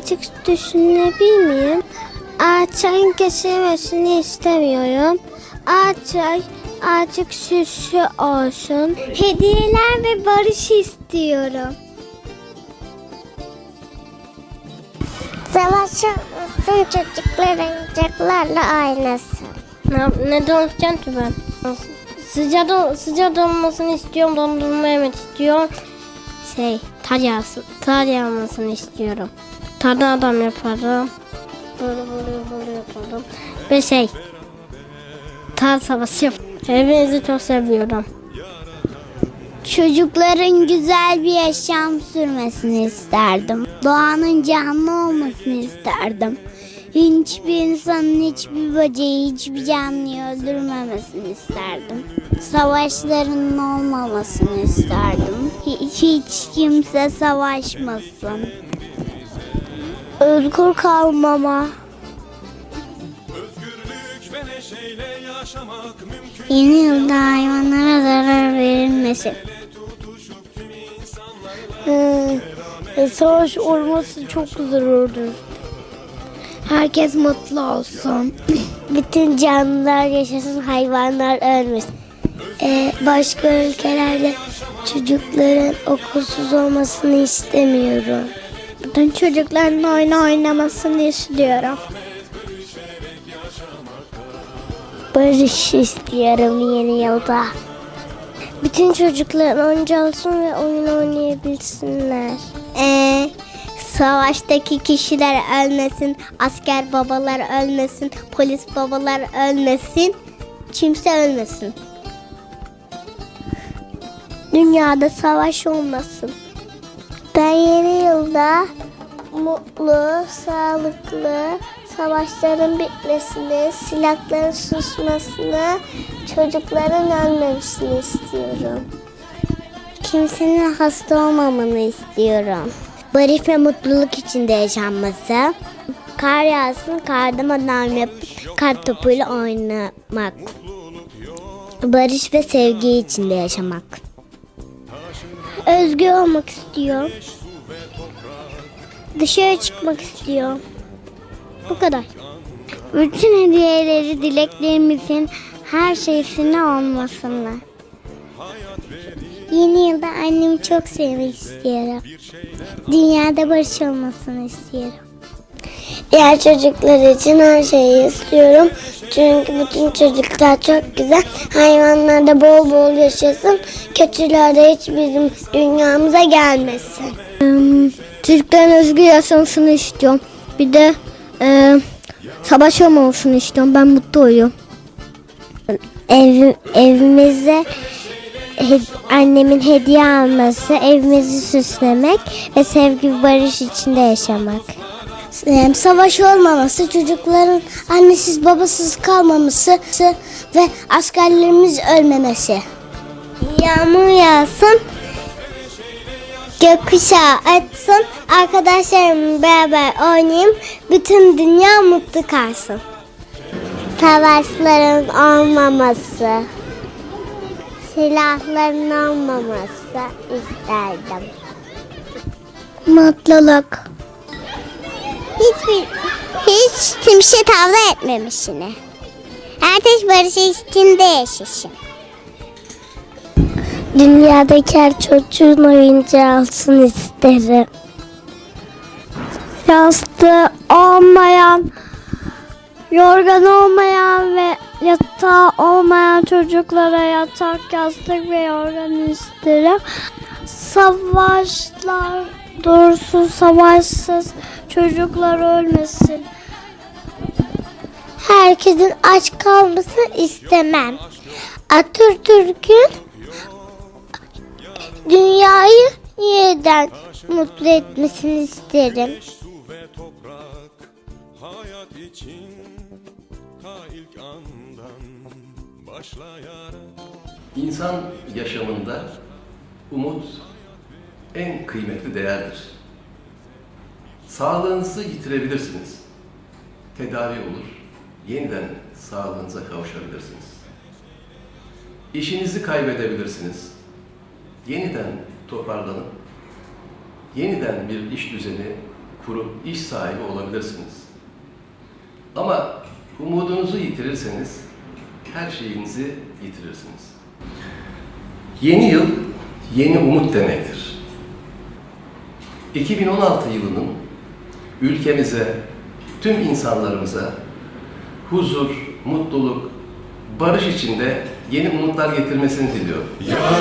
birazcık düşünebilir miyim? Ağaçların kesilmesini istemiyorum. Ağaçlar azıcık süslü olsun. Hediyeler ve barış istiyorum. Savaşın çocuklar oyuncaklarla oynasın. Ne, neden olacağım ki ben? Sıcak, ol- sıcak olmasını istiyorum, dondurma yemek istiyorum. Şey, tar yağsın, tar yağmasını istiyorum. Tarda adam yaparım. Böyle böyle böyle yaparım. Ve şey, tar savaşı yap. Çok seviyorum. Çocukların güzel bir yaşam sürmesini isterdim. Doğanın canlı olmasını isterdim. Hiçbir insanın hiçbir böceği, hiçbir canlıyı öldürmemesini isterdim. Savaşların olmamasını isterdim. Hiç kimse savaşmasın. Özgür kalmama. Yeni yılda hayvanlara zarar verilmesin. Ee, savaş olması çok güzel olurdu. Herkes mutlu olsun. Bütün canlılar yaşasın, hayvanlar ölmesin. Ee, başka ülkelerde çocukların okulsuz olmasını istemiyorum. Bütün çocukların oyun oynamasını istiyorum. Barış istiyorum yeni yılda. Bütün çocuklar oyuncu olsun ve oyun oynayabilsinler. Ee, savaştaki kişiler ölmesin, asker babalar ölmesin, polis babalar ölmesin, kimse ölmesin. Dünyada savaş olmasın. Ben yeni yılda mutlu, sağlıklı, savaşların bitmesini, silahların susmasını, çocukların ölmemesini istiyorum. Kimsenin hasta olmamanı istiyorum. Barış ve mutluluk içinde yaşanması. Kar yağsın, kardan adam yapıp kar topuyla oynamak. Barış ve sevgi içinde yaşamak. Özgür olmak istiyorum. Dışarı çıkmak istiyorum. Bu kadar. Bütün hediyeleri dileklerimizin her şeysine olmasını. Yeni yılda annemi çok sevmek istiyorum. Dünyada barış olmasını istiyorum. Diğer çocuklar için her şeyi istiyorum. Çünkü bütün çocuklar çok güzel. Hayvanlar da bol bol yaşasın. Kötüler de hiç bizim dünyamıza gelmesin. Çocukların özgür yaşamasını istiyorum. Bir de e, savaş olmamasını istiyorum. Ben mutlu oluyorum. Ev, evimize he- annemin hediye alması, evimizi süslemek ve sevgi ve barış içinde yaşamak. Savaş olmaması, çocukların annesiz babasız kalmaması ve askerlerimiz ölmemesi. Yağmur yağsın, gökkuşağı açsın, arkadaşlarımla beraber oynayayım, bütün dünya mutlu kalsın. Savaşların olmaması, silahların olmaması isterdim. Mutluluk. Hiçbir, hiç kimse kavga etmemişini. Herkes barış içinde yaşasın. Dünyadaki her çocuğun oyuncağı alsın isterim. Yastığı olmayan, yorgan olmayan ve yatağı olmayan çocuklara yatak, yastık ve yorgan isterim. Savaşlar dursun, savaşsız çocuklar ölmesin. Herkesin aç kalmasını istemem. Atatürk'ün dünyayı yeniden mutlu etmesini isterim. Su ve toprak hayat için ta ilk andan başlayarak İnsan yaşamında umut en kıymetli değerdir. Sağlığınızı yitirebilirsiniz. Tedavi olur, yeniden sağlığınıza kavuşabilirsiniz. İşinizi kaybedebilirsiniz. Yeniden toparlanıp yeniden bir iş düzeni kurup iş sahibi olabilirsiniz. Ama umudunuzu yitirirseniz her şeyinizi yitirirsiniz. Yeni yıl yeni umut demektir. 2016 yılının ülkemize, tüm insanlarımıza huzur, mutluluk, barış içinde yeni umutlar getirmesini diliyorum. Yanar